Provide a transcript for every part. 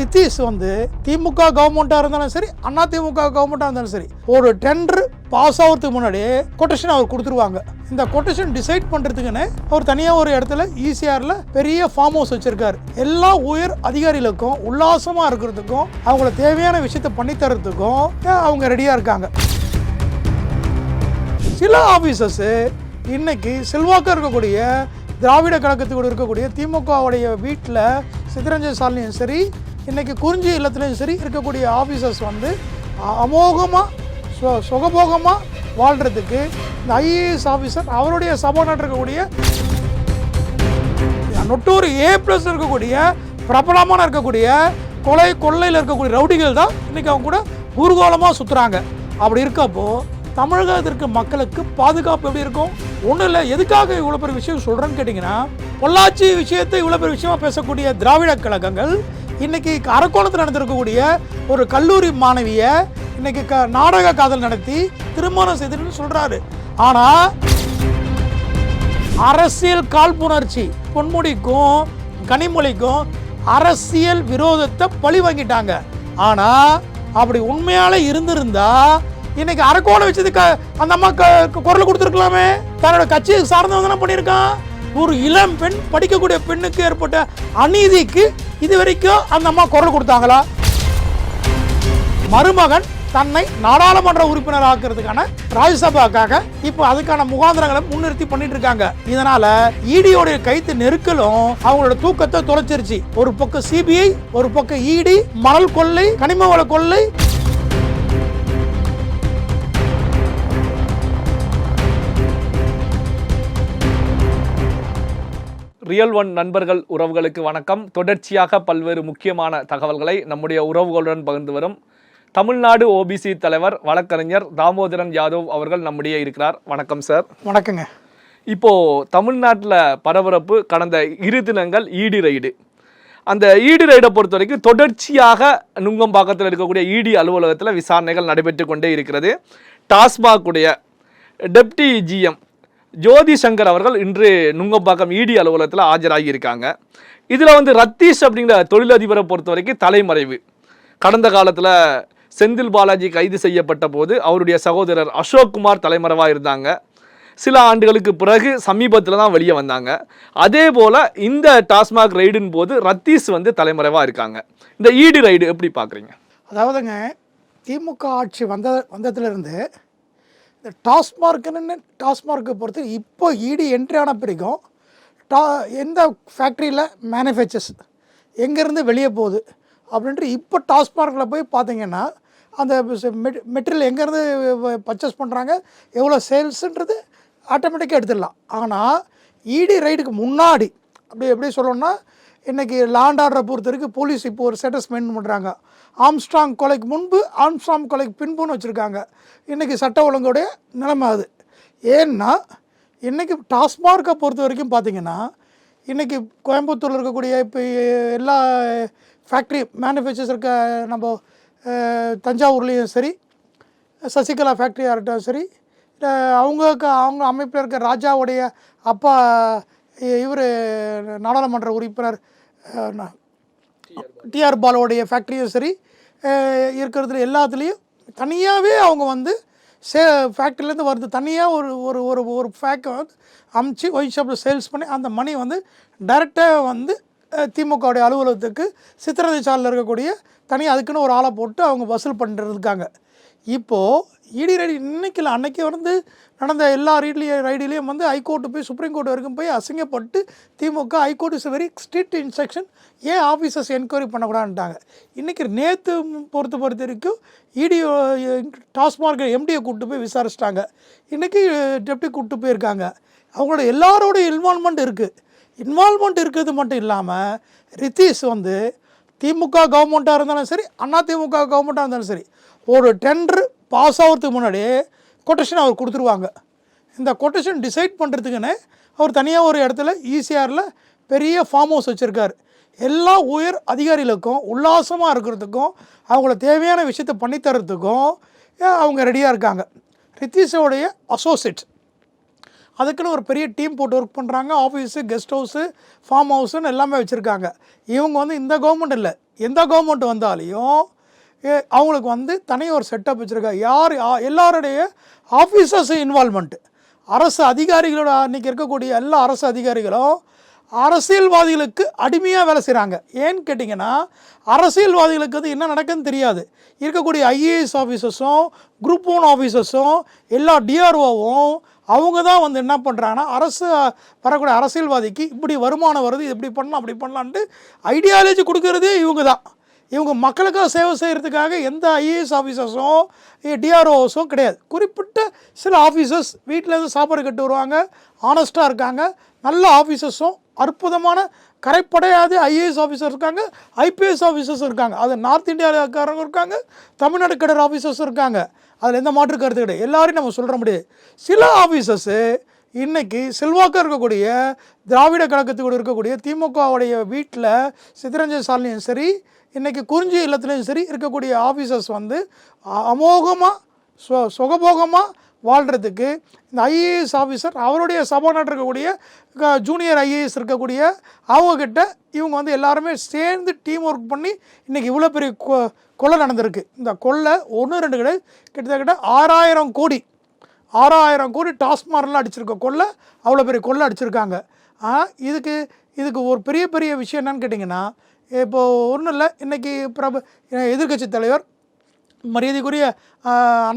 நிதிஷ் வந்து திமுக கவர்மெண்ட்டாக இருந்தாலும் சரி அண்ணா திமுக கவர்மெண்ட்டாக இருந்தாலும் சரி ஒரு டெண்டர் பாஸ் ஆகிறதுக்கு முன்னாடி கொட்டேஷன் அவர் கொடுத்துருவாங்க. இந்த கொட்டேஷன் டிசைட் பண்ணுறதுக்குன்னு அவர் தனியாக ஒரு இடத்துல ஈசிஆரில் பெரிய ஃபார்ம் ஹவுஸ் வச்சுருக்காரு. எல்லா உயர் அதிகாரிகளுக்கும் உல்லாசமாக இருக்கிறதுக்கும் அவங்கள தேவையான விஷயத்தை பண்ணித்தரத்துக்கும் அவங்க ரெடியாக இருக்காங்க. சில ஆஃபீஸர்ஸு இன்னைக்கு செல்வாக்காக இருக்கக்கூடிய திராவிட கழகத்துக்கு இருக்கக்கூடிய திமுகவுடைய வீட்டில் சித்தரஞ்சன் சாலையும் சரி இன்றைக்கி குறிஞ்சி இல்லத்துலேயும் சரி இருக்கக்கூடிய ஆஃபீஸர்ஸ் வந்து அமோகமாக சு சுகபோகமாக வாழ்கிறதுக்கு இந்த ஐஏஎஸ் ஆஃபீஸர் அவருடைய சபாநாட்டு இருக்கக்கூடிய நொட்டூர் ஏ ப்ளஸ் இருக்கக்கூடிய பிரபலமான இருக்கக்கூடிய கொலை கொள்ளையில் இருக்கக்கூடிய ரவுடிகள் தான் இன்றைக்கி அவங்க கூட ஊர்கோலமாக சுற்றுறாங்க அப்படி இருக்கப்போ தமிழகத்திற்கு மக்களுக்கு பாதுகாப்பு எப்படி இருக்கும்? ஒன்றும் இல்லை எதுக்காக இவ்வளோ பெரிய விஷயம் சொல்கிறேன்னு கேட்டிங்கன்னா பொள்ளாச்சி விஷயத்தை இவ்வளோ பெரிய விஷயமா பேசக்கூடிய திராவிட கழகங்கள் இன்னைக்கு அரக்கோணத்தில் நடந்திருக்கக்கூடிய ஒரு கல்லூரி மாணவியை இன்னைக்கு க நாடக காதல் நடத்தி திருமணம் செய்துன்னு சொல்கிறாரு ஆனால் அரசியல் காழ்ப்புணர்ச்சி பொன்முடிக்கும் கனிமொழிக்கும் அரசியல் விரோதத்தை பழி வாங்கிட்டாங்க. ஆனால் அப்படி உண்மையால இருந்திருந்தா இன்னைக்கு அரக்கோணம் வச்சதுக்கு அந்த அம்மா க- குரல் கொடுத்துருக்கலாமே? தன்னோட கட்சியை சார்ந்தவங்க தானே பண்ணியிருக்கான்? ஒரு இளம் பெண் படிக்கக்கூடிய பெண்ணுக்கு ஏற்பட்ட அநீதிக்கு இது வரைக்கும் அந்த அம்மா குரல் கொடுத்தாங்களா? மருமகன் தன்னை நாடாளுமன்ற உறுப்பினர் ஆக்குறதுக்கான ராஜ்யசபாக்காக இப்போ அதுக்கான முகாந்திரங்களை முன்னிறுத்தி பண்ணிட்டு இருக்காங்க. இதனால இடியோடைய கைத்து நெருக்கலும் அவங்களோட தூக்கத்தை தொலைச்சிருச்சு ஒரு பக்கம் சிபிஐ ஒரு பக்கம் இடி மணல் கொள்ளை கனிம வள கொள்ளை ரியல் ஒன் நண்பர்கள் உறவுகளுக்கு வணக்கம். தொடர்ச்சியாக பல்வேறு முக்கியமான தகவல்களை நம்முடைய உறவுகளுடன் பகிர்ந்து வரும் தமிழ்நாடு ஓபிசி தலைவர் வழக்கறிஞர் தாமோதரன் யாதவ் அவர்கள் நம்முடைய இருக்கிறார். வணக்கம் சார். வணக்கங்க. இப்போ தமிழ்நாட்டில் பரபரப்பு கடந்த இரு தினங்கள் ஈடி ரைடு அந்த ஈடி ரைடை பொறுத்த வரைக்கும் தொடர்ச்சியாக நுங்கம்பாக்கத்தில் இருக்கக்கூடிய ஈடி அலுவலகத்தில் விசாரணைகள் நடைபெற்று கொண்டே இருக்கிறது. டாஸ்மாக் உடைய டெப்டி ஜிஎம் ஜோதி சங்கர் அவர்கள் இன்று நுங்கம்பாக்கம் இடி அலுவலகத்தில் ஆஜராகி இருக்காங்க இதில் வந்து ரத்தீஷ் அப்படிங்கிற தொழிலதிபரை பொறுத்த வரைக்கும் தலைமறைவு. கடந்த காலத்தில் செந்தில் பாலாஜி கைது செய்யப்பட்ட போது அவருடைய சகோதரர் அசோக் குமார் தலைமறைவாக இருந்தாங்க. சில ஆண்டுகளுக்கு பிறகு சமீபத்தில் தான் வெளியே வந்தாங்க. அதே போல் இந்த டாஸ்மாக் ரைடின் போது ரத்தீஷ் வந்து தலைமறைவாக இருக்காங்க. இந்த ஈடி ரைடு எப்படி பார்க்குறீங்க அதாவதுங்க திமுக ஆட்சி வந்த வந்ததுலேருந்து இந்த டாஸ்மார்க்குன்னு டாஸ்மார்க்கை பொறுத்து இப்போ இடி என்ட்ரி ஆன பிறகும் டா எந்த ஃபேக்ட்ரியில் மேனுஃபேக்சர்ஸ் எங்கேருந்து வெளியே போகுது? அப்படின்ட்டு இப்போ டாஸ்மார்க்கில் போய் பார்த்தீங்கன்னா அந்த மெட்டீரியல் எங்கேருந்து பர்ச்சேஸ் பண்ணுறாங்க எவ்வளோ சேல்ஸுன்றது ஆட்டோமேட்டிக்காக எடுத்துடலாம். ஆனால் இடி ரைடுக்கு முன்னாடி அப்படி எப்படி சொல்லணும்னா இன்றைக்கி லாண்ட் ஆர்டரை பொறுத்த வரைக்கும் போலீஸ் இப்போ ஒரு ஸ்டேட்டஸ் மெயின்டைன் பண்ணுறாங்க ஆம்ஸ்ட்ராங் கொலைக்கு முன்பு ஆம்ஸ்ட்ராங் கொலைக்கு பின்புன்னு வச்சுருக்காங்க. இன்றைக்கி சட்ட ஒழுங்குடைய நிலைமை அது. ஏன்னா இன்றைக்கி டாஸ்மார்க்கை பொறுத்த வரைக்கும் பார்த்தீங்கன்னா இன்றைக்கி கோயம்புத்தூரில் இருக்கக்கூடிய இப்போ எல்லா ஃபேக்ட்ரி மேனுஃபேக்சர்ஸ் இருக்க நம்ம தஞ்சாவூர்லேயும் சரி சசிகலா ஃபேக்ட்ரியாக இருக்கட்டும் சரி இல்லை அவங்களுக்கு அவங்க அமைப்பில் இருக்க ராஜாவுடைய அப்பா இவர் நாடாளுமன்ற உறுப்பினர் டிஆர் பாலுடைய ஃபேக்ட்ரியும் சரி இருக்கிறதுல எல்லாத்துலேயும் தனியாகவே அவங்க வந்து சே ஃபேக்ட்ரிலேருந்து வருது. தனியாக ஒரு ஒரு ஒரு ஒரு ஃபேக்கை வந்து அமுச்சு ஒயிட் ஷாப்பில் சேல்ஸ் பண்ணி அந்த மணி வந்து டைரெக்டாக வந்து திமுகவுடைய அலுவலகத்துக்கு சித்திரதை சாலையில் இருக்கக்கூடிய தனியாக அதுக்குன்னு ஒரு ஆளை போட்டு அவங்க வசூல் பண்ணிருக்காங்க இப்போது இடி ரைடு இன்றைக்கி இல்லை அன்றைக்கி வந்து நடந்த எல்லா ரீட்லேயும் ரைடிலையும் வந்து ஹைகோர்ட்டு போய் சுப்ரீம் கோர்ட் வரைக்கும் போய் அசிங்கப்பட்டு DMK high court is very strict instruction ஏன் ஆஃபீஸர்ஸ் என்கொயரி பண்ணக்கூடாதுன்ட்டாங்க. இன்றைக்கி நேற்று பொறுத்த பொறுத்த வரைக்கும் இடி டாஸ்மார்க் எம்டியை கூப்பிட்டு போய் விசாரிச்சிட்டாங்க. இன்றைக்கி டெப்டி கூப்பிட்டு போயிருக்காங்க. அவங்களோட எல்லாரோட இன்வால்மெண்ட் இருக்குது இன்வால்மெண்ட் இருக்கிறது மட்டும் இல்லாமல் ரித்தீஷ் வந்து திமுக கவர்மெண்ட்டாக இருந்தாலும் சரி அண்ணா திமுக கவர்மெண்ட்டாக இருந்தாலும் சரி ஒரு டெண்டர் பாஸ் ஆகிறதுக்கு முன்னாடி கொட்டேஷன் அவர் கொடுத்துருவாங்க. இந்த கொட்டேஷன் டிசைட் பண்ணுறதுக்குன்னு அவர் தனியாக ஒரு இடத்துல ஈசிஆரில் பெரிய ஃபார்ம் ஹவுஸ் வச்சுருக்கார். எல்லா உயர் அதிகாரிகளுக்கும் உல்லாசமாக இருக்கிறதுக்கும் அவங்கள தேவையான விஷயத்தை பண்ணித்தரத்துக்கும் அவங்க ரெடியாக இருக்காங்க. ரித்தீஷோடைய அசோசியேட் அதுக்குன்னு ஒரு பெரிய டீம் போட்டு ஒர்க் பண்ணுறாங்க ஆஃபீஸு கெஸ்ட் ஹவுஸு ஃபார்ம் ஹவுஸுன்னு எல்லாமே வச்சுருக்காங்க. இவங்க வந்து இந்த கவர்மெண்ட் இல்லை. எந்த கவர்மெண்ட் வந்தாலையும் அவங்களுக்கு வந்து தனி ஒரு செட்டப் வச்சுருக்காங்க. யார் எல்லாருடைய ஆஃபீஸர்ஸ் இன்வால்மெண்ட்டு அரசு அதிகாரிகளோட அன்றைக்கி இருக்கக்கூடிய எல்லா அரசு அதிகாரிகளும் அரசியல்வாதிகளுக்கு அடிமையாக வேலை செய்கிறாங்க ஏன்னு கேட்டிங்கன்னா அரசியல்வாதிகளுக்கு வந்து என்ன நடக்குதுன்னு தெரியாது. இருக்கக்கூடிய ஐஏஎஸ் ஆஃபீஸர்ஸும் குரூப் ஒன் ஆஃபீஸர்ஸும் எல்லா டிஆர்ஓவும் அவங்க தான் வந்து என்ன பண்ணுறாங்கன்னா அரசு வரக்கூடிய அரசியல்வாதிக்கு இப்படி வருமானம் வருது இது இப்படி பண்ணலாம் அப்படி பண்ணலான்ட்டு ஐடியாலஜி கொடுக்கறதே இவங்க தான் இவங்க மக்களுக்காக சேவை செய்கிறதுக்காக எந்த ஐஏஎஸ் ஆஃபீஸர்ஸும் டிஆர்ஓஸும் கிடையாது. குறிப்பிட்ட சில ஆஃபீஸர்ஸ் வீட்டிலேருந்து சாப்பாடு கட்டு வருவாங்க ஆனஸ்ட்டாக இருக்காங்க நல்ல ஆஃபீஸர்ஸும் அற்புதமான கரைப்படையாத ஐஏஎஸ் ஆஃபீஸர் இருக்காங்க ஐபிஎஸ் ஆஃபீஸர்ஸ் இருக்காங்க. அது நார்த் இந்தியாக்காரங்க இருக்காங்க தமிழ்நாடு கடர் ஆஃபீஸர்ஸ் இருக்காங்க. அதில் எந்த மாற்று கருத்து கிடையாது. எல்லாரையும் நம்ம சொல்கிற முடியாது சில ஆஃபீஸர்ஸு இன்றைக்கி செல்வாக்காக இருக்கக்கூடிய திராவிட கழகத்துக்கு இருக்கக்கூடிய திமுகவுடைய வீட்டில் சித்தரஞ்சன் சாலையும் சரி இன்றைக்கி குறிஞ்சி இல்லத்துலேயும் சரி இருக்கக்கூடிய ஆஃபீஸர்ஸ் வந்து அமோகமாக சொ சுகபோகமாக வாழ்கிறதுக்கு இந்த ஐஏஎஸ் ஆஃபீஸர் அவருடைய சபாநாட்டு இருக்கக்கூடிய ஜூனியர் ஐஏஎஸ் இருக்கக்கூடிய அவங்கக்கிட்ட இவங்க வந்து எல்லாருமே சேர்ந்து டீம் ஒர்க் பண்ணி இன்றைக்கி இவ்வளோ பெரிய கொ கொள்ளை நடந்திருக்கு. இந்த கொள்ளை ஒன்று ரெண்டு கிடையாது. கிட்டத்தட்ட ஆறாயிரம் கோடி ஆறாயிரம் கோடி டாஸ்மார்லாம் அடிச்சிருக்க கொள்ளை அவ்வளோ பெரிய கொள்ளை அடிச்சிருக்காங்க. இதுக்கு இதுக்கு ஒரு பெரிய பெரிய விஷயம் என்னன்னு கேட்டிங்கன்னா இப்போது ஒன்றும் இல்லை இன்றைக்கி பிரபு எதிர்க்கட்சி தலைவர் மரியாதைக்குரிய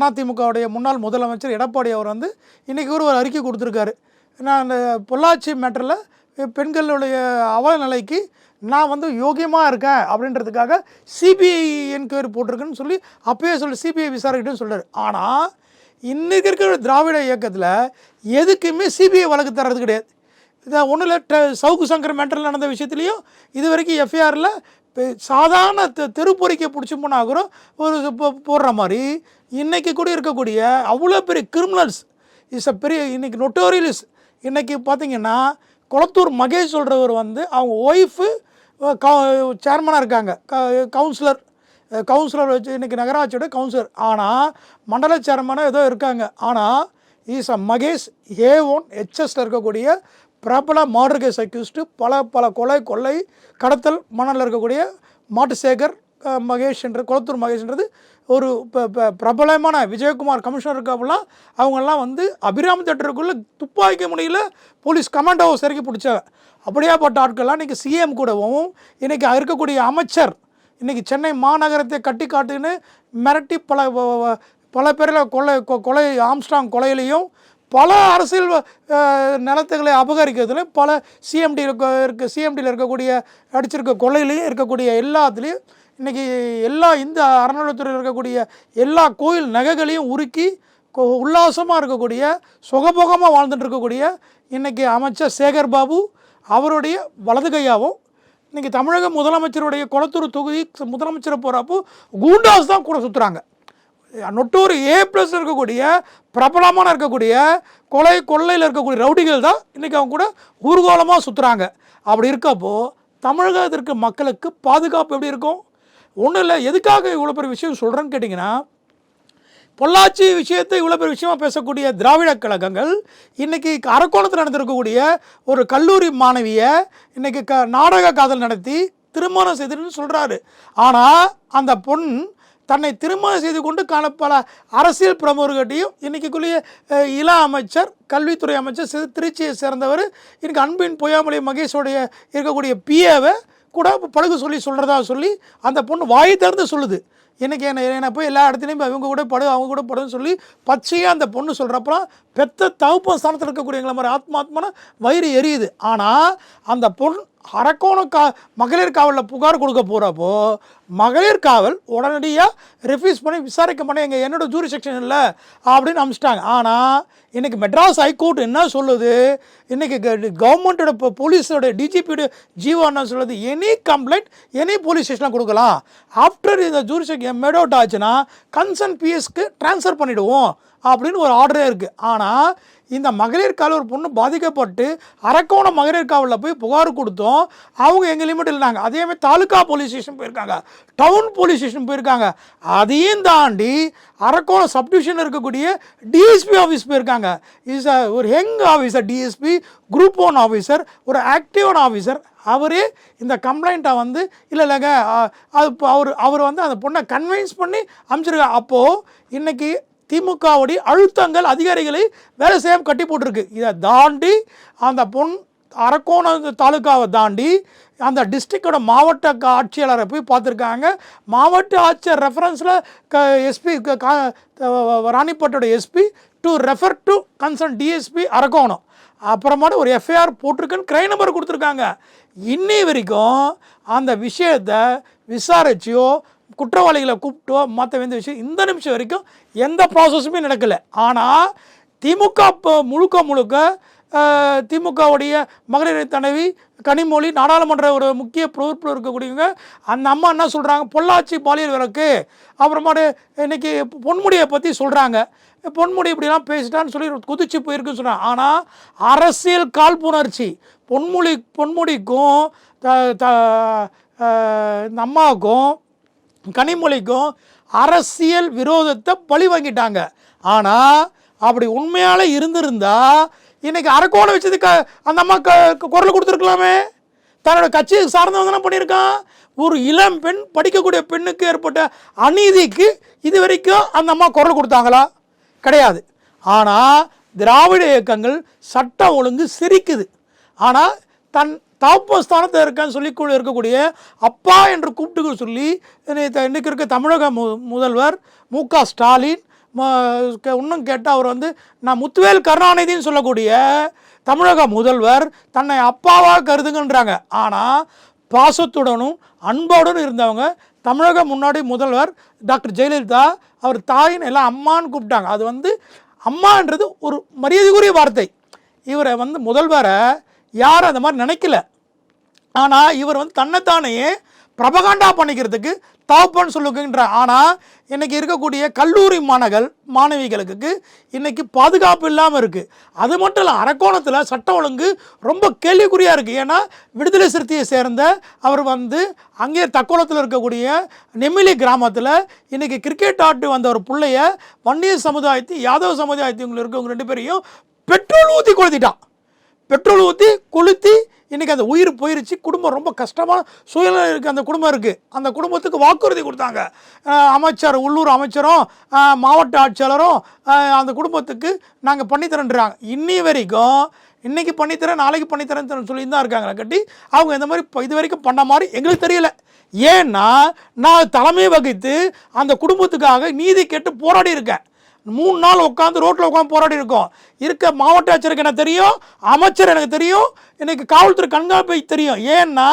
அதிமுகவுடைய முன்னாள் முதலமைச்சர் எடப்பாடி அவர் வந்து இன்றைக்கி ஒரு ஒரு அறிக்கை கொடுத்துருக்காரு. நான் அந்த பொள்ளாச்சி மேட்டரில் பெண்களுடைய அவல நிலைக்கு நான் வந்து யோகியமாக இருக்கேன் அப்படின்றதுக்காக சிபிஐ என்கொயரி போட்டிருக்குன்னு சொல்லி அப்பயே சொல்லி சிபிஐ விசாரிக்கிட்டுன்னு சொல்கிறார் ஆனால் இன்றைக்கி இருக்கிற திராவிட இயக்கத்தில் எதுக்குமே சிபிஐ வழக்கு தர்றது கிடையாது. இதை ஒன்றும் இல்லை ட- சவுக்கு சங்கர் மேட்டரில் நடந்த விஷயத்துலையும் இது வரைக்கும் எஃப்ஐஆரில் சாதாரண தெ தெருப்பொறிக்கை பிடிச்சி போனால் கூட ஒரு போடுற மாதிரி இன்றைக்கி கூட இருக்கக்கூடிய அவ்வளோ பெரிய கிரிமினல்ஸ் இஸ் அ பெரிய இன்றைக்கி நொட்டோரியலிஸ் இன்றைக்கி பார்த்தீங்கன்னா குளத்தூர் மகேஷ் சொல்கிறவர் வந்து அவங்க ஒய்ஃபு சேர்மனாக இருக்காங்க. கவுன்சிலர் கவுன்சிலர் வச்சு இன்றைக்கி நகராட்சியோட கவுன்சிலர் ஆனால் மண்டல சேர்மனாக ஏதோ இருக்காங்க. ஆனால் is uh Mahesh A one ஹெச்எஸ்ல இருக்கக்கூடிய பிரபல மர்டர் கேஸ் அக்யூஸ்டு பல பல கொலை கொள்ளை கடத்தல் மணலில் இருக்கக்கூடிய மாட்டுசேகர் மகேஷ் என்ற குளத்தூர் மகேஷ்ன்றது ஒரு ப- ப- பிரபலமான விஜயகுமார் கமிஷனர் இருக்காப்புலாம் அவங்கெல்லாம் வந்து அபிராம தேட்டருக்குள்ளே துப்பாக்கி முனையில் போலீஸ் கமாண்டோவை செருக்கி பிடிச்சாங்க. அப்படியாப்பட்ட ஆட்கள்லாம் இன்றைக்கி சிஎம் கூடவும் இன்றைக்கி இருக்கக்கூடிய அமைச்சர் இன்றைக்கி சென்னை மாநகரத்தை கட்டி காட்டுன்னு மிரட்டி பல பல பேரில் கொலை கொ- கொலை ஆம்ஸ்டாங் கொலையிலையும் பல அரசியல் நிலத்துகளை அபகரிக்கிறதுலையும் பல சிஎம்டி இருக்க இருக்க சிஎம்டியில் இருக்கக்கூடிய அடிச்சிருக்க கொள்ளையிலையும் இருக்கக்கூடிய எல்லாத்துலேயும் இன்றைக்கி எல்லா இந்த அறநிலையத்துறையில் இருக்கக்கூடிய எல்லா கோயில் நகைகளையும் உருக்கி உல்லாசமாக இருக்கக்கூடிய சுகபோகமாக வாழ்ந்துட்டு இருக்கக்கூடிய இன்றைக்கி அமைச்சர் சேகர் பாபு அவருடைய வலது கையாகவும் இன்றைக்கி தமிழக முதலமைச்சருடைய குளத்தூர் தொகுதி முதலமைச்சரை போகிறப்போ கூண்டாஸ் தான் கூட சுற்றுறாங்க நொட்டூர் ஏ ப்ளஸ் இருக்கக்கூடிய பிரபலமான இருக்கக்கூடிய கொலை கொள்ளையில் இருக்கக்கூடிய ரவுடிகள் தான் இன்றைக்கி அவங்க கூட ஊர்கோலமாக சுற்றுறாங்க அப்படி இருக்கப்போ தமிழகத்திற்கு மக்களுக்கு பாதுகாப்பு எப்படி இருக்கும்? ஒன்றும் இல்லை எதுக்காக இவ்வளோ பெரிய விஷயம் சொல்கிறேன்னு கேட்டிங்கன்னா பொள்ளாச்சி விஷயத்தை இவ்வளோ பெரிய விஷயமா பேசக்கூடிய திராவிட கழகங்கள் இன்றைக்கி அரக்கோணத்தில் நடந்திருக்கக்கூடிய ஒரு கல்லூரி மாணவியை இன்றைக்கி க நாடக காதல் நடத்தி திருமணம் செய்துன்னு சொல்கிறாரு ஆனால் அந்த பொண் தன்னை திருமணம் செய்து கொண்டு காண பல அரசியல் பிரமுகர்கிட்டையும் இன்னைக்குள்ளேயே இளா அமைச்சர் கல்வித்துறை அமைச்சர் திருச்சியை சேர்ந்தவர் இன்னைக்கு அன்பின் பொய்யாமலை மகேஷோடைய இருக்கக்கூடிய பிஏவை கூட பழகு சொல்லி சொல்கிறதா சொல்லி அந்த பொண்ணு வாயை திறந்து சொல்லுது. எனக்கு என்ன என்னை போய் எல்லா இடத்துலையும் இவங்க கூட படு அவங்க கூட படுன்னு சொல்லி பச்சையாக அந்த பொண்ணு சொல்கிறப்பறம் பெத்த தகுப்ப ஸ்தானத்தில் இருக்கக்கூடிய எங்களை மாதிரி ஆத்மாத்மான வயிறு எரியுது. ஆனால் அந்த பொன் அரக்கோணம் கா மகளிர் காவலில் புகார் கொடுக்க போகிறப்போ மகளிர் காவல் உடனடியாக ரெஃப்யூஸ் பண்ணி விசாரிக்க பண்ணி எங்கள் என்னோட ஜூரி செக்ஷன் இல்லை அப்படின்னு அனுப்பிச்சிட்டாங்க ஆனால் இன்றைக்கி மெட்ராஸ் ஹைகோர்ட் என்ன சொல்லுது? இன்றைக்கி கவர்மெண்ட்டோட இப்போ போலீஸோட டிஜிபியோட ஜீவோ என்ன சொல்லுது எனி கம்ப்ளைண்ட் எனி போலீஸ் ஸ்டேஷனில் கொடுக்கலாம். ஆஃப்டர் இந்த ஜூரி செக்ஷன் அவுட் ஆச்சுன்னா கன்சர்ன் பிஎஸ்க்கு ட்ரான்ஸ்ஃபர் பண்ணிவிடுவோம் அப்படின்னு ஒரு ஆர்டரே இருக்குது ஆனால் இந்த மகளிர் காவல் ஒரு பொண்ணு பாதிக்கப்பட்டு அரக்கோணம் மகளிர் காவலில் போய் புகார் கொடுத்தோம். அவங்க எங்கள் லிமிட் இல்லைனாங்க அதேமாதிரி தாலுகா போலீஸ் ஸ்டேஷன் போயிருக்காங்க. டவுன் போலீஸ் ஸ்டேஷன் போயிருக்காங்க. அதையும் தாண்டி அரக்கோணம் சப்டிவிஷன் இருக்கக்கூடிய டிஎஸ்பி ஆஃபீஸ் போயிருக்காங்க. இஸ் அ ஒரு young officer DSP group one officer ஒரு ஆக்டிவான ஆஃபீஸர் அவரே இந்த கம்ப்ளைண்ட்டை வந்து இல்லை இல்லைங்க அது இப்போ அவர் அவர் வந்து அந்த பொண்ணை கன்வின்ஸ் பண்ணி அமைச்சிருக்காங்க அப்போது இன்றைக்கி திமுகவுடைய அழுத்தங்கள் அதிகாரிகளை வேலை செய்ய கட்டி போட்டிருக்கு. இதை தாண்டி அந்த பொன் அரக்கோணம் தாலுக்காவை தாண்டி அந்த டிஸ்ட்ரிக்டோட மாவட்ட ஆட்சியாளரை போய் பார்த்துருக்காங்க. மாவட்ட ஆட்சியர் ரெஃபரன்ஸில் க SP ராணிப்பட்டோட SP to refer to concern DSP Arakkonam. அப்புறமாட்டு ஒரு எஃப்ஐஆர் போட்டிருக்குன்னு கிரை நம்பர் கொடுத்துருக்காங்க. இன்னி வரைக்கும் அந்த விஷயத்தை விசாரிச்சியோ குற்றவாளிகளை கூப்பிட்டோ மற்ற வேண்டிய விஷயம் இந்த நிமிஷம் வரைக்கும் எந்த ப்ராசஸுமே நடக்கலை. ஆனால் திமுக இப்போ முழுக்க முழுக்க திமுகவுடைய மகளிர் தலைவி கனிமொழி நாடாளுமன்ற ஒரு முக்கிய பொறுப்பில் இருக்கக்கூடியவங்க அந்த அம்மா என்ன சொல்கிறாங்க பொள்ளாச்சி பாலியல் வழக்கு. அப்புறமாட்டு இன்னைக்கு பொன்முடியை பற்றி சொல்கிறாங்க பொன்முடி இப்படிலாம் பேசிட்டான்னு சொல்லி குதிச்சு போயிருக்குன்னு சொன்னாங்க. ஆனால் அரசியல் காழ்ப்புணர்ச்சி. பொன்முடி பொன்முடிக்கும் த- த- இந்த அம்மாவுக்கும் கனிமொழிக்கும் அரசியல் விரோதத்தை பழி வாங்கிட்டாங்க. ஆனால் அப்படி உண்மையால் இருந்திருந்தா இன்றைக்கி அரக்கோணம் வச்சது க அந்த அம்மா க க- குரல் கொடுத்துருக்கலாமே. தன்னோட கட்சியை சார்ந்தவங்க தானே பண்ணியிருக்கான். ஒரு இளம் பெண் படிக்கக்கூடிய பெண்ணுக்கு ஏற்பட்ட அநீதிக்கு இது வரைக்கும் அந்த அம்மா குரல் கொடுத்தாங்களா? கிடையாது. ஆனால் திராவிட இயக்கங்கள் சட்டம் ஒழுங்கு சிரிக்குது. ஆனால் தன் தாப்ப ஸ்தானத்தில் இருக்கான்னு சொல்லி இருக்கக்கூடிய அப்பா என்று கூப்பிட்டு சொல்லி இன்னைக்கு இருக்க தமிழக மு முதல்வர் மு க ஸ்டாலின் க- இன்னும் கேட்டால் அவர் வந்து நான் முத்துவேல் கருணாநிதின்னு சொல்லக்கூடிய தமிழக முதல்வர் தன்னை அப்பாவாக கருதுங்கன்றாங்க. ஆனால் பாசத்துடனும் அன்போடனும் இருந்தவங்க தமிழக முன்னாடி முதல்வர் டாக்டர் ஜெயலலிதா அவர் தாயின் எல்லாம் அம்மான்னு கூப்பிட்டாங்க. அது வந்து அம்மான்றது ஒரு மரியாதைக்குரிய வார்த்தை. இவரை வந்து முதல்வரை யாரும் அந்த மாதிரி நினைக்கல. ஆனால் இவர் வந்து தன்னைத்தானையே பிரபகாண்டா பண்ணிக்கிறதுக்கு தாப்பன்னு சொல்லுகின்ற ஆனால் இன்றைக்கி இருக்கக்கூடிய கல்லூரி மாணவர்கள் மாணவிகளுக்கு இன்றைக்கி பாதுகாப்பு இல்லாமல் இருக்குது அது மட்டும் இல்லை அரக்கோணத்தில் சட்டம் ஒழுங்கு ரொம்ப கேள்விக்குறியாக இருக்குது ஏன்னா விடுதலை சிறுத்தையை சேர்ந்த அவர் வந்து அங்கே தக்கோலத்தில் இருக்கக்கூடிய நெமிலி கிராமத்தில் இன்றைக்கி கிரிக்கெட் ஆட்டு வந்த ஒரு பிள்ளைய வன்னியர் சமுதாயத்தை யாதவ சமுதாயத்தை இருக்கவங்க ரெண்டு பேரையும் பெட்ரோல் ஊற்றி கொளுத்திட்டான். பெட்ரோல் ஊற்றி கொளுத்தி இன்றைக்கி அந்த உயிர் போயிருச்சு. குடும்பம் ரொம்ப கஷ்டமான சூழ்நிலை இருக்குது அந்த குடும்பம் இருக்குது அந்த குடும்பத்துக்கு வாக்குறுதி கொடுத்தாங்க. அமைச்சர் உள்ளூர் அமைச்சரும் மாவட்ட ஆட்சியாளரும் அந்த குடும்பத்துக்கு நாங்கள் பண்ணித்தரேன்றாங்க. இன்னி வரைக்கும் இன்றைக்கி பண்ணித்தரேன் நாளைக்கு பண்ணித்தரேன்னு சொல்லி தான் இருக்காங்களே கட்டி அவங்க இந்த மாதிரி இப்போ இது வரைக்கும் பண்ண மாதிரி எங்களுக்கு தெரியல. ஏன்னா நான் தலைமை வகித்து அந்த குடும்பத்துக்காக நீதி கேட்டு போராடி இருக்கேன். மூணு நாள் உட்காந்து ரோட்டில் உட்காந்து போராடி இருக்கோம். இருக்க மாவட்ட ஆட்சியருக்கு எனக்கு தெரியும்? அமைச்சர் எனக்கு தெரியும். எனக்கு காவல்துறை கண்காணிப்பை தெரியும். ஏன்னா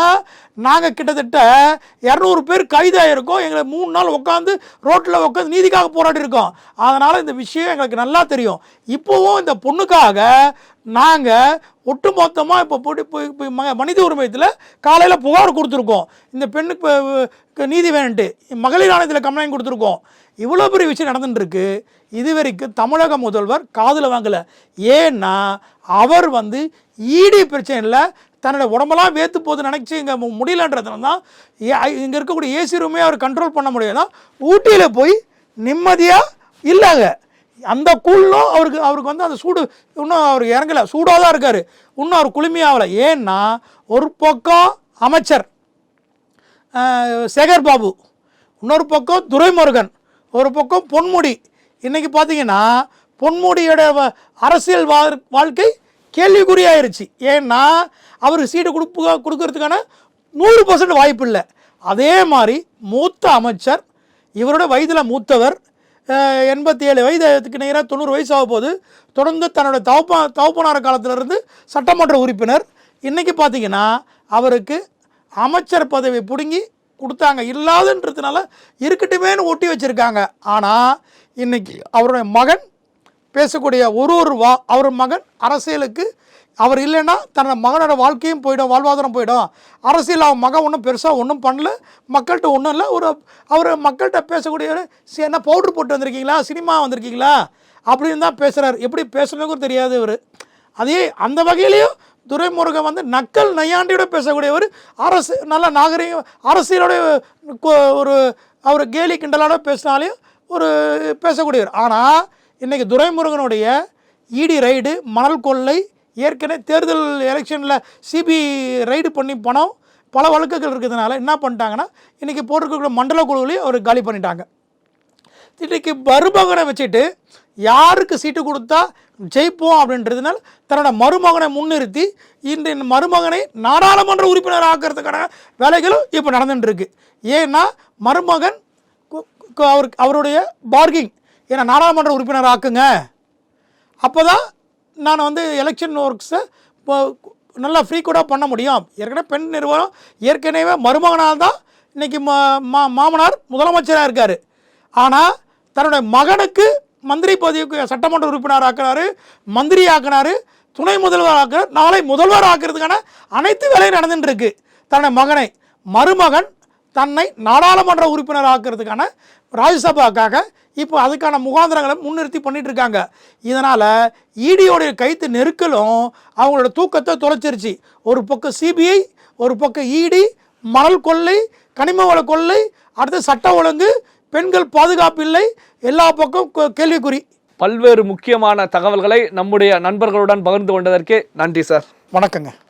நாங்கள் கிட்டத்தட்ட இரநூறு பேர் கைதாயிருக்கோம். எங்களை மூணு நாள் உட்காந்து ரோட்டில் உட்காந்து நீதிக்காக போராடி இருக்கோம். அதனால் இந்த விஷயம் எங்களுக்கு நல்லா தெரியும். இப்போவும் இந்த பொண்ணுக்காக நாங்கள் ஒட்டுமொத்தமாக இப்போ போட்டு போய் ம- மனித உரிமையத்தில் காலையில் புகார் கொடுத்துருக்கோம். இந்த பெண்ணுக்கு நீதி வேணுன்ட்டு மகளிர் ஆணையத்தில் கம்ப்ளைண்ட் கொடுத்துருக்கோம். இவ்வளோ பெரிய விஷயம் நடந்துட்டுருக்கு. இது வரைக்கும் தமிழக முதல்வர் காதில் வாங்கலை. ஏன்னா அவர் வந்து ஈடி பிரச்சனையில் தன்னோட உடம்பெல்லாம் வேத்து போது நினச்சி இங்கே முடியலன்றதுனால தான் இங்கே இருக்கக்கூடிய ஏசி ரூமே அவர் கண்ட்ரோல் பண்ண முடியாதுன்னா ஊட்டியில் போய் நிம்மதியாக இல்லைங்க. அந்த கூழ்லும் அவருக்கு அவருக்கு வந்து அந்த சூடு இன்னும் அவர் இறங்கலை. சூடாக தான் இருக்கார். இன்னும் அவர் குளுமையாகலை ஏன்னா ஒரு பக்கம் அமைச்சர் சேகர் பாபு இன்னொரு பக்கம் துரைமுருகன் ஒரு பக்கம் பொன்முடி. இன்றைக்கி பார்த்தீங்கன்னா பொன்முடியோட வ- அரசியல் வா வாழ்க்கை கேள்விக்குறியாயிருச்சு ஏன்னா அவருக்கு சீட்டு கொடுப்பு கொடுக்கறதுக்கான நூறு பர்சன்ட் வாய்ப்பு இல்லை. அதே மாதிரி மூத்த அமைச்சர் இவரோட வயதில் மூத்தவர் எண்பத்தி ஏழு வயதுக்கு நேராக தொண்ணூறு வயசு போது தொடர்ந்து தன்னோட தவப்பா தவப்பனார காலத்திலிருந்து சட்டமன்ற உறுப்பினர். இன்றைக்கி பார்த்தீங்கன்னா அவருக்கு அமைச்சர் பதவி பிடுங்கி கொடுத்தாங்க. இல்லாதுன்றதுனால இருக்கட்டுமேன்னு ஒட்டி வச்சுருக்காங்க. ஆனால் இன்னைக்கு அவருடைய மகன் பேசக்கூடிய ஒரு ஒரு வா அவர் மகன் அரசியலுக்கு அவர் இல்லைன்னா தன்னோட மகனோட வாழ்க்கையும் போயிடும் வாழ்வாதாரம் போயிடும். அரசியல் அவன் மகன் ஒன்றும் பெருசாக ஒன்றும் பண்ணல. மக்கள்கிட்ட ஒன்றும் இல்லை. ஒரு அவர் மக்கள்கிட்ட பேசக்கூடியவர் சரி என்ன பவுட்ரு போட்டு வந்திருக்கீங்களா? சினிமா வந்திருக்கீங்களா? அப்படின்னு தான் பேசுகிறார் எப்படி பேசுகிறதுக்கும் தெரியாது இவர். அதே அந்த வகையிலையும் துரைமுருகன் வந்து நக்கல் நையாண்டியோட பேசக்கூடியவர் அரசு நல்ல நாகரிகம் அரசியலோடைய ஒரு அவர் கேலி கிண்டலோட பேசினாலையும் ஒரு பேசக்கூடியவர். ஆனால் இன்றைக்கி துரைமுருகனுடைய ஈடி ரைடு மணல் கொள்ளை ஏற்கனவே தேர்தல் எலெக்ஷனில் சிபி ரைடு பண்ணி பணம் பல வழக்குகள் இருக்கிறதுனால என்ன பண்ணிட்டாங்கன்னா இன்றைக்கி போட்டிருக்கக்கூடிய மண்டல குழுவிலையும் அவர் காலி பண்ணிட்டாங்க. இன்றைக்கி மருமகனை வச்சுட்டு யாருக்கு சீட்டு கொடுத்தா ஜெயிப்போம் அப்படின்றதுனால தன்னோட மருமகனை முன்னிறுத்தி இன்று இந்த மருமகனை நாடாளுமன்ற உறுப்பினர் ஆக்கிறதுக்கான வேலைகளும் இப்போ நடந்துட்டுருக்கு ஏன்னா மருமகன் கு- அவருடைய பார்கிங் ஏன்னா நாடாளுமன்ற உறுப்பினர் ஆக்குங்க. அப்போ தான் நான் வந்து எலெக்ஷன் ஒர்க்ஸை இப்போ நல்லா ஃப்ரீ பண்ண முடியும். ஏற்கனவே பெண் நிறுவனம் ஏற்கனவே மருமகனால் தான் இன்றைக்கி மா மா மாமனார் முதலமைச்சராக இருக்கார். ஆனால் தன்னுடைய மகனுக்கு மந்திரி பதவிக்கு சட்டமன்ற உறுப்பினர் ஆக்கினாரு மந்திரி ஆக்கினாரு துணை முதல்வர் ஆக்கினார் நாளை முதல்வர் ஆக்கிறதுக்கான அனைத்து வேலையும் நடந்துட்டுருக்கு. தன்னுடைய மகனை மருமகன் தன்னை நாடாளுமன்ற உறுப்பினர் ஆக்கிறதுக்கான ராஜ்யசபாக்காக இப்போ அதுக்கான முகாந்திரங்களை முன்னிறுத்தி பண்ணிட்டு இருக்காங்க இதனால் ஈடியோடைய கைத்து நெருக்கலும் அவங்களோட தூக்கத்தை தொலைச்சிருச்சு. ஒரு பக்கம் சிபிஐ ஒரு பக்கம் இடி மணல் கொள்ளை கனிம வள கொள்ளை அடுத்து சட்ட ஒழுங்கு பெண்கள் பாதுகாப்பு இல்லை எல்லா பக்கம் கேள்விக்குறி. பல்வேறு முக்கியமான தகவல்களை நம்முடைய நண்பர்களுடன் பகிர்ந்து கொண்டதற்கே நன்றி சார். வணக்கங்க.